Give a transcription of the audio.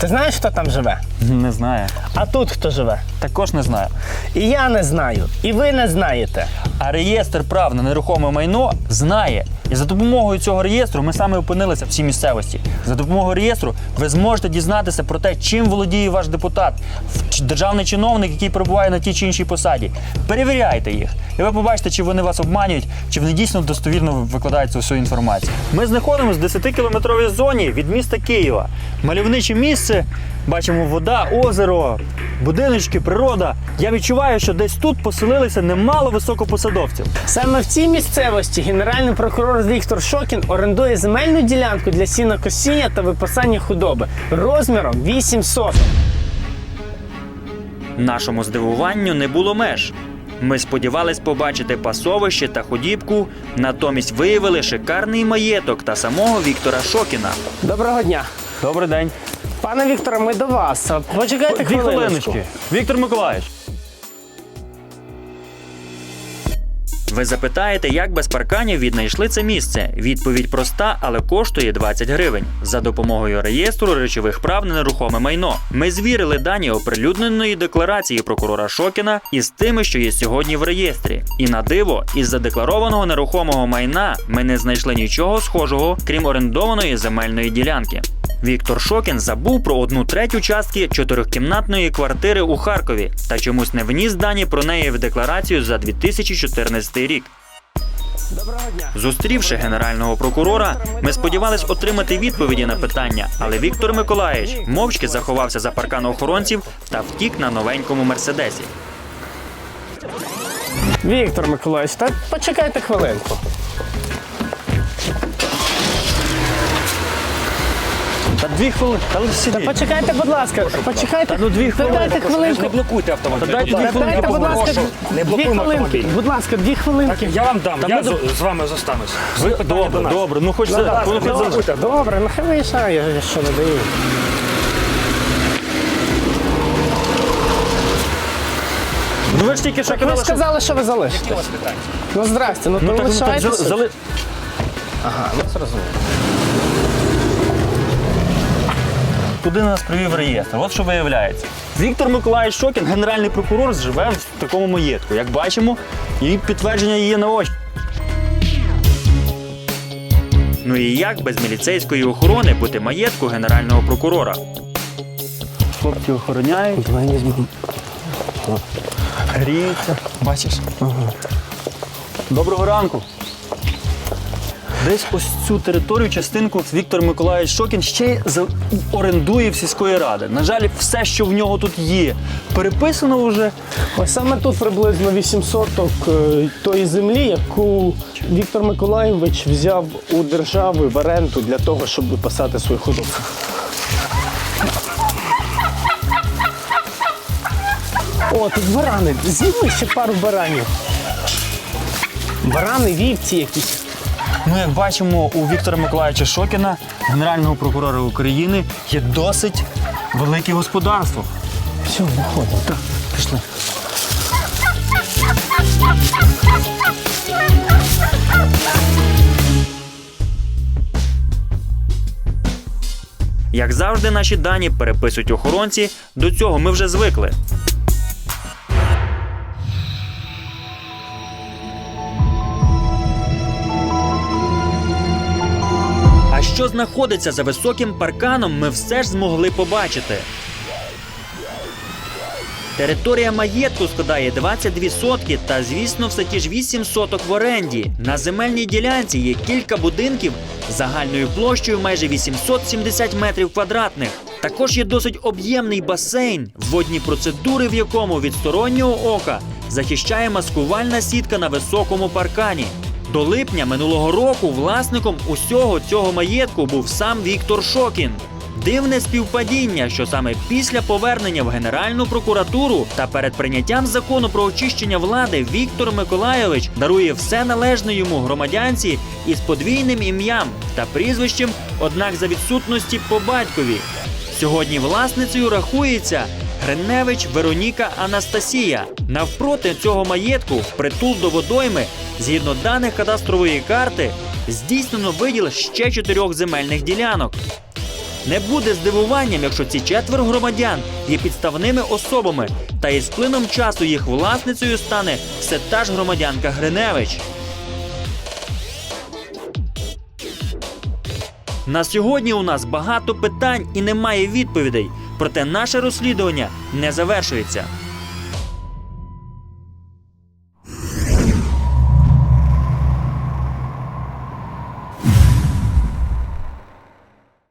Ти знаєш, хто там живе? Не знаю. А тут хто живе? Також не знаю. І я не знаю, і ви не знаєте. А реєстр прав на нерухоме майно знає. І за допомогою цього реєстру ми саме опинилися в цій місцевості. За допомогою реєстру ви зможете дізнатися про те, чим володіє ваш депутат, державний чиновник, який перебуває на тій чи іншій посаді. Перевіряйте їх, і ви побачите, чи вони вас обманюють, чи вони дійсно достовірно викладають цю всю інформацію. Ми знаходимося в 10-кілометровій зоні від міста Києва. Мальовниче місце. Бачимо вода, озеро, будиночки, природа. Я відчуваю, що десь тут поселилися немало високопосадовців. Саме в цій місцевості генеральний прокурор Віктор Шокін орендує земельну ділянку для сінокосіння та випасання худоби розміром 8 соток. Нашому здивуванню не було меж. Ми сподівались побачити пасовище та худібку, натомість виявили шикарний маєток та самого Віктора Шокіна. Доброго дня. Добрий день. Пане Вікторе, ми до вас. Почекайте хвилиночку. Віктор Миколаївич. Ви запитаєте, як без парканів віднайшли це місце? Відповідь проста, але коштує 20 гривень. За допомогою реєстру речових прав на нерухоме майно. Ми звірили дані оприлюдненої декларації прокурора Шокіна із тими, що є сьогодні в реєстрі. І на диво, із задекларованого нерухомого майна ми не знайшли нічого схожого, крім орендованої земельної ділянки. Віктор Шокін забув про одну третю частки чотирьохкімнатної квартири у Харкові та чомусь не вніс дані про неї в декларацію за 2014 рік. Зустрівши генерального прокурора, ми сподівались отримати відповіді на питання, але Віктор Миколаївич мовчки заховався за паркан охоронців та втік на новенькому мерседесі. Віктор Миколаївич, та почекайте хвилинку. Та дві хвилини, та лише Та почекайте, будь ласка, почекайте. ну дві хвилини, дайте хвилинку. блокуйте автомобіль. Та дайте дві хвилинки, Дайте, будь ласка, не дві блокуємо хвилинки. автомобіль. Будь ласка, дві хвилинки. Я вам дам, Та я з, з вами зостанусь. Ви добре, добре. Ну хоч Ну, за ну, хоч за- Добре, добре, нехай виїжджає, я що не даю. Ну ви ж тільки що ви казали, що сказали, що ви залишите. Ну здрасте, ну Ну, то ну, так, лишайтеся. зали- зали- Ага, ну зрозуміло. Куди нас привів реєстр? От що виявляється. Віктор Миколаївич Шокін, генеральний прокурор, живе в такому маєтку. Як бачимо, і підтвердження є на очі. Ну і як без міліцейської охорони бути маєтку генерального прокурора? Хлопці охороняють, гріються. Бачиш? Доброго ранку. Десь ось цю територію, частинку Віктор Миколаївич Шокін ще й орендує в сільської ради. На жаль, все, що в нього тут є, переписано вже. Ось саме тут приблизно 8 соток е, тої землі, яку Віктор Миколаєвич взяв у держави в оренду для того, щоб випасати свою худобу. О, тут барани. Зніми ще пару баранів. Барани, вівці якісь. Ну, як бачимо, у Віктора Миколаївича Шокіна, генерального прокурора України, є досить велике господарство. Все, виходимо. Так, пішли. Як завжди, наші дані переписують охоронці. До цього ми вже звикли. Що знаходиться за високим парканом, ми все ж змогли побачити. Територія маєтку складає 22 сотки та, звісно, все ті ж 8 соток в оренді. На земельній ділянці є кілька будинків загальною площею майже 870 метрів квадратних. Також є досить об'ємний басейн, водні процедури в якому від стороннього ока захищає маскувальна сітка на високому паркані. До липня минулого року власником усього цього маєтку був сам Віктор Шокін. Дивне співпадіння, що саме після повернення в Генеральну прокуратуру та перед прийняттям закону про очищення влади Віктор Миколайович дарує все належне йому громадянці із подвійним ім'ям та прізвищем, однак за відсутності по батькові. Сьогодні власницею рахується Гриневич Вероніка Анастасія. Навпроти цього маєтку, впритул до водойми, згідно даних кадастрової карти, здійснено виділ ще чотирьох земельних ділянок. Не буде здивуванням, якщо ці четверо громадян є підставними особами, та із плином часу їх власницею стане все та ж громадянка Гриневич. На сьогодні у нас багато питань і немає відповідей, проте наше розслідування не завершується.